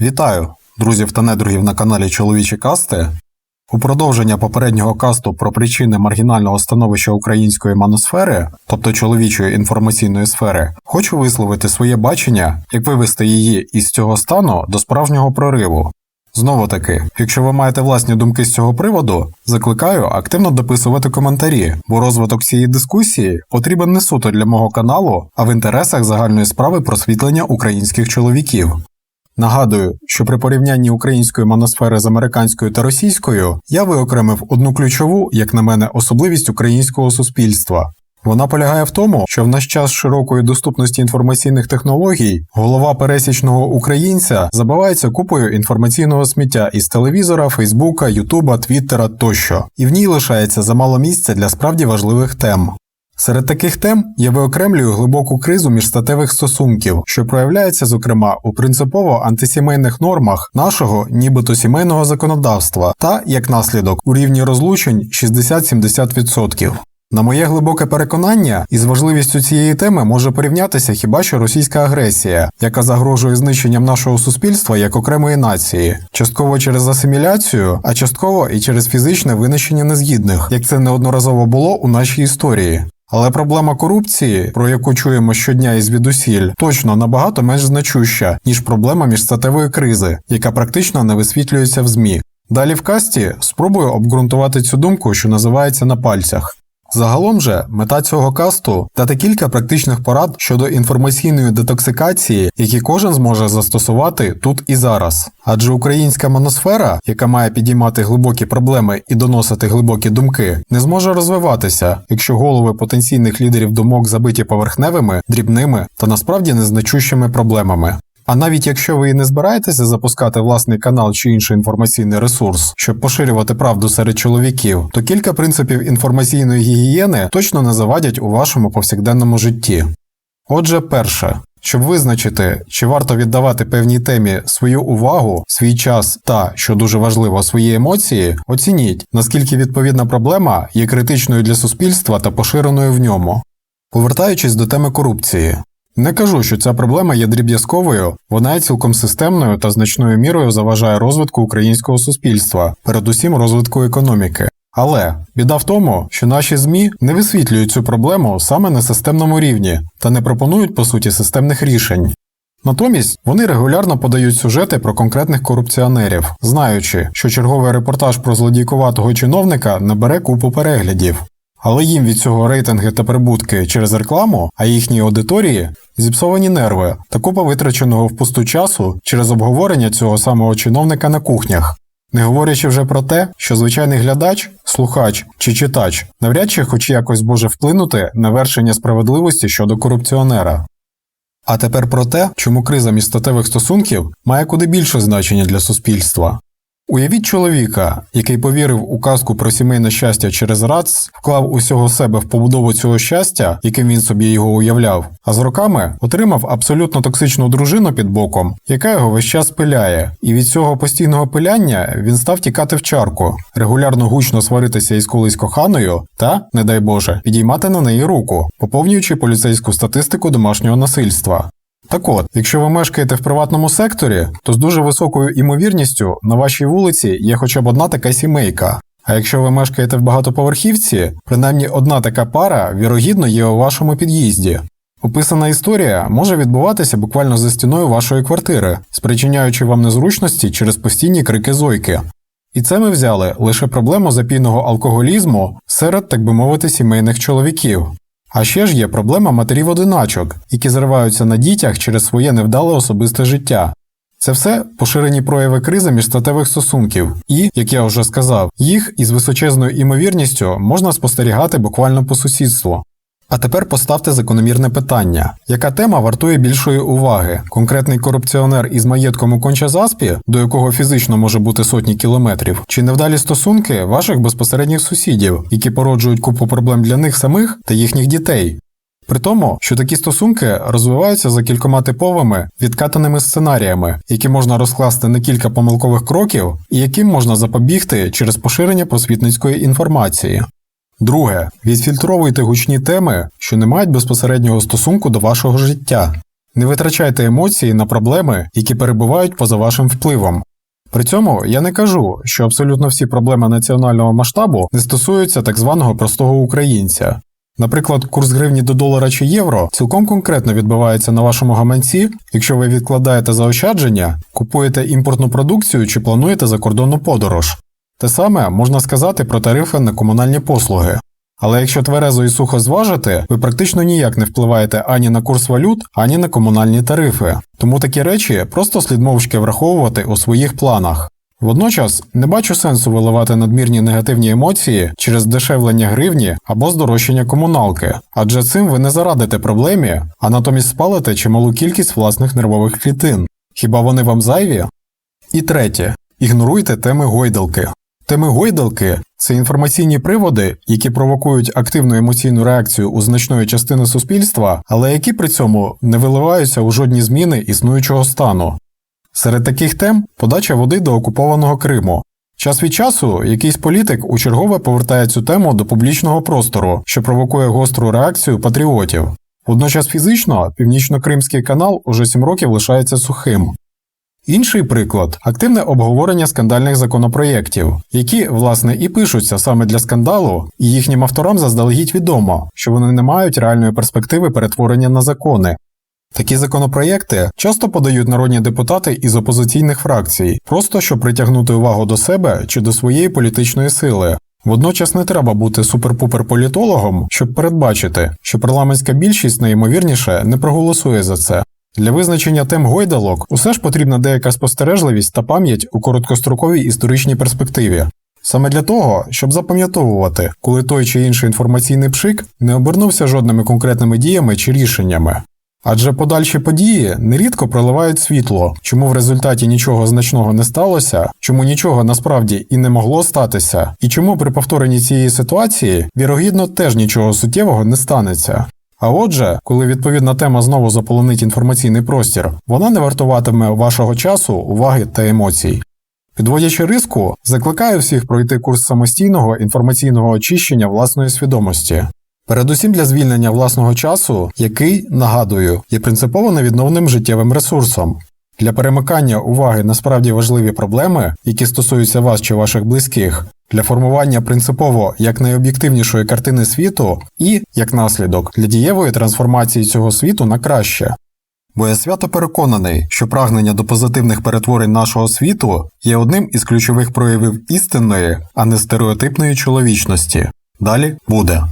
Вітаю, друзів та недругів на каналі Чоловічі Касти. У продовження попереднього касту про причини маргінального становища української маносфери, тобто чоловічої інформаційної сфери, хочу висловити своє бачення, як вивести її із цього стану до справжнього прориву. Знову таки, якщо ви маєте власні думки з цього приводу, закликаю активно дописувати коментарі, бо розвиток цієї дискусії потрібен не суто для мого каналу, а в інтересах загальної справи просвітлення українських чоловіків. Нагадую, що при порівнянні української моносфери з американською та російською я виокремив одну ключову, як на мене, особливість українського суспільства. Вона полягає в тому, що в наш час широкої доступності інформаційних технологій голова пересічного українця забивається купою інформаційного сміття із телевізора, Фейсбука, Ютуба, Твіттера тощо, і в ній лишається замало місця для справді важливих тем. Серед таких тем я виокремлюю глибоку кризу міжстатевих стосунків, що проявляється, зокрема, у принципово антисімейних нормах нашого, нібито сімейного законодавства, та, як наслідок, у рівні розлучень 60-70%. На моє глибоке переконання, із важливістю цієї теми може порівнятися хіба що російська агресія, яка загрожує знищенням нашого суспільства як окремої нації, частково через асиміляцію, а частково і через фізичне винищення незгідних, як це неодноразово було у нашій історії. Але проблема корупції, про яку чуємо щодня із звідусіль, точно набагато менш значуща, ніж проблема міжстатевої кризи, яка практично не висвітлюється в ЗМІ. Далі в касті спробую обґрунтувати цю думку, що називається на пальцях. Загалом же мета цього касту дати кілька практичних порад щодо інформаційної детоксикації, які кожен зможе застосувати тут і зараз. Адже українська моносфера, яка має підіймати глибокі проблеми і доносити глибокі думки, не зможе розвиватися, якщо голови потенційних лідерів думок забиті поверхневими, дрібними та насправді незначущими проблемами. А навіть якщо ви і не збираєтеся запускати власний канал чи інший інформаційний ресурс, щоб поширювати правду серед чоловіків, то кілька принципів інформаційної гігієни точно не завадять у вашому повсякденному житті. Отже, перше. Щоб визначити, чи варто віддавати певній темі свою увагу, свій час та, що дуже важливо, свої емоції, оцініть, наскільки відповідна проблема є критичною для суспільства та поширеною в ньому. Повертаючись до теми корупції, не кажу, що ця проблема є дріб'язковою, вона є цілком системною та значною мірою заважає розвитку українського суспільства, передусім розвитку економіки. Але біда в тому, що наші ЗМІ не висвітлюють цю проблему саме на системному рівні та не пропонують по суті системних рішень. Натомість вони регулярно подають сюжети про конкретних корупціонерів, знаючи, що черговий репортаж про злодійкуватого чиновника набере купу переглядів. Але їм від цього рейтинги та прибутки через рекламу, а їхній аудиторії зіпсовані нерви та купа витраченого впусту часу через обговорення цього самого чиновника на кухнях. Не говорячи вже про те, що звичайний глядач, слухач чи читач навряд чи хоч якось може вплинути на вершення справедливості щодо корупціонера. А тепер про те, чому криза міжстатевих стосунків має куди більше значення для суспільства. Уявіть чоловіка, який повірив у казку про сімейне щастя через РАЦ, вклав усього себе в побудову цього щастя, яким він собі його уявляв, а з роками отримав абсолютно токсичну дружину під боком, яка його весь час пиляє, і від цього постійного пиляння він став тікати в чарку, регулярно гучно сваритися із колись коханою та, не дай Боже, підіймати на неї руку, поповнюючи поліцейську статистику домашнього насильства. Так от, якщо ви мешкаєте в приватному секторі, то з дуже високою імовірністю на вашій вулиці є хоча б одна така сімейка. А якщо ви мешкаєте в багатоповерхівці, принаймні одна така пара, вірогідно, є у вашому під'їзді. Описана історія може відбуватися буквально за стіною вашої квартири, спричиняючи вам незручності через постійні крики зойки. І це ми взяли лише проблему запійного алкоголізму серед, так би мовити, сімейних чоловіків. А ще ж є проблема матерів-одиначок, які зриваються на дітях через своє невдале особисте життя. Це все поширені прояви кризи міжстатевих стосунків, і, як я вже сказав, їх із височезною імовірністю можна спостерігати буквально по сусідству. А тепер поставте закономірне питання: яка тема вартує більшої уваги? Конкретний корупціонер із маєтком у кончазаспі, до якого фізично може бути сотні кілометрів, чи невдалі стосунки ваших безпосередніх сусідів, які породжують купу проблем для них самих та їхніх дітей? При тому, що такі стосунки розвиваються за кількома типовими відкатаними сценаріями, які можна розкласти на кілька помилкових кроків, і яким можна запобігти через поширення просвітницької інформації. Друге, відфільтровуйте гучні теми, що не мають безпосереднього стосунку до вашого життя. Не витрачайте емоції на проблеми, які перебувають поза вашим впливом. При цьому я не кажу, що абсолютно всі проблеми національного масштабу не стосуються так званого простого українця. Наприклад, курс гривні до долара чи євро цілком конкретно відбувається на вашому гаманці, якщо ви відкладаєте заощадження, купуєте імпортну продукцію чи плануєте закордонну подорож. Те саме можна сказати про тарифи на комунальні послуги. Але якщо тверезо і сухо зважити, ви практично ніяк не впливаєте ані на курс валют, ані на комунальні тарифи. Тому такі речі просто слід мовчки враховувати у своїх планах. Водночас не бачу сенсу виливати надмірні негативні емоції через дешевлення гривні або здорожчання комуналки, адже цим ви не зарадите проблемі, а натомість спалите чималу кількість власних нервових клітин. Хіба вони вам зайві? І третє. Ігноруйте теми гойдалки. Теми гойдалки це інформаційні приводи, які провокують активну емоційну реакцію у значної частини суспільства, але які при цьому не виливаються у жодні зміни існуючого стану. Серед таких тем подача води до окупованого Криму. Час від часу якийсь політик у чергове повертає цю тему до публічного простору, що провокує гостру реакцію патріотів. Водночас фізично північно-кримський канал уже 7 років лишається сухим. Інший приклад активне обговорення скандальних законопроєктів, які, власне, і пишуться саме для скандалу, і їхнім авторам заздалегідь відомо, що вони не мають реальної перспективи перетворення на закони. Такі законопроєкти часто подають народні депутати із опозиційних фракцій, просто щоб притягнути увагу до себе чи до своєї політичної сили. Водночас не треба бути супер-пупер політологом, щоб передбачити, що парламентська більшість найімовірніше не проголосує за це. Для визначення тем гойдалок усе ж потрібна деяка спостережливість та пам'ять у короткостроковій історичній перспективі. Саме для того, щоб запам'ятовувати, коли той чи інший інформаційний пшик не обернувся жодними конкретними діями чи рішеннями. Адже подальші події нерідко проливають світло, чому в результаті нічого значного не сталося, чому нічого насправді і не могло статися, і чому при повторенні цієї ситуації, вірогідно, теж нічого суттєвого не станеться. А отже, коли відповідна тема знову заполонить інформаційний простір, вона не вартуватиме вашого часу, уваги та емоцій. Підводячи риску, закликаю всіх пройти курс самостійного інформаційного очищення власної свідомості. Передусім для звільнення власного часу, який, нагадую, є принципово невідновним життєвим ресурсом. Для перемикання уваги на справді важливі проблеми, які стосуються вас чи ваших близьких, для формування принципово як найоб'єктивнішої картини світу і, як наслідок, для дієвої трансформації цього світу на краще. Бо я свято переконаний, що прагнення до позитивних перетворень нашого світу є одним із ключових проявів істинної, а не стереотипної чоловічності. Далі буде.